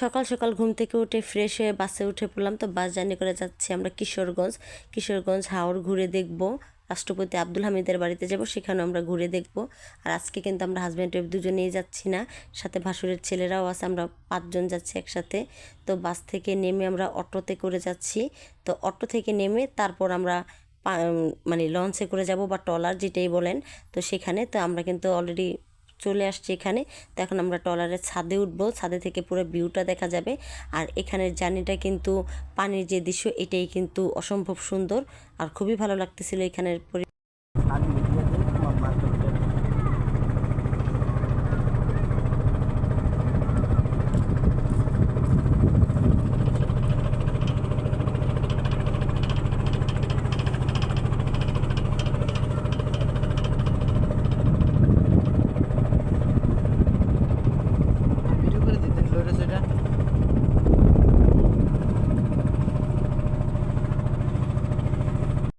সকাল সকাল ঘুম থেকে উঠে ফ্রেশ হয়ে বাসে উঠে পড়লাম। তো বাস জার্নি করে যাচ্ছি আমরা কিশোরগঞ্জ। কিশোরগঞ্জ হাওড় ঘুরে দেখব। রাষ্ট্রপতি আব্দুল হামিদের বাড়িতে যাব সেখানে আমরা ঘুরে দেখব। আর আজকে কিন্তু আমরা হাজব্যান্ড ওয়াইফ দুজনেই যাচ্ছি না, সাথে ভাসুরের ছেলেরাও আছে, আমরা পাঁচজন যাচ্ছি একসাথে। তো বাস থেকে নেমে আমরা অটোতে করে যাচ্ছি। তো অটো থেকে নেমে তারপর আমরা মানে লঞ্চে করে যাব, বা ট্রলার যেটাই বলেন। তো সেখানে তো আমরা কিন্তু অলরেডি চলে আসছে এখানে। তো এখন আমরা টলারের ছাদে উঠব। ছাদে থেকে পুরো ভিউটা দেখা যাবে। আর এখানের জার্নিটা কিন্তু পানির যে দৃশ্য, এটাই কিন্তু অসম্ভব সুন্দর। আর খুবই ভালো লাগতেছিল এখানের পরি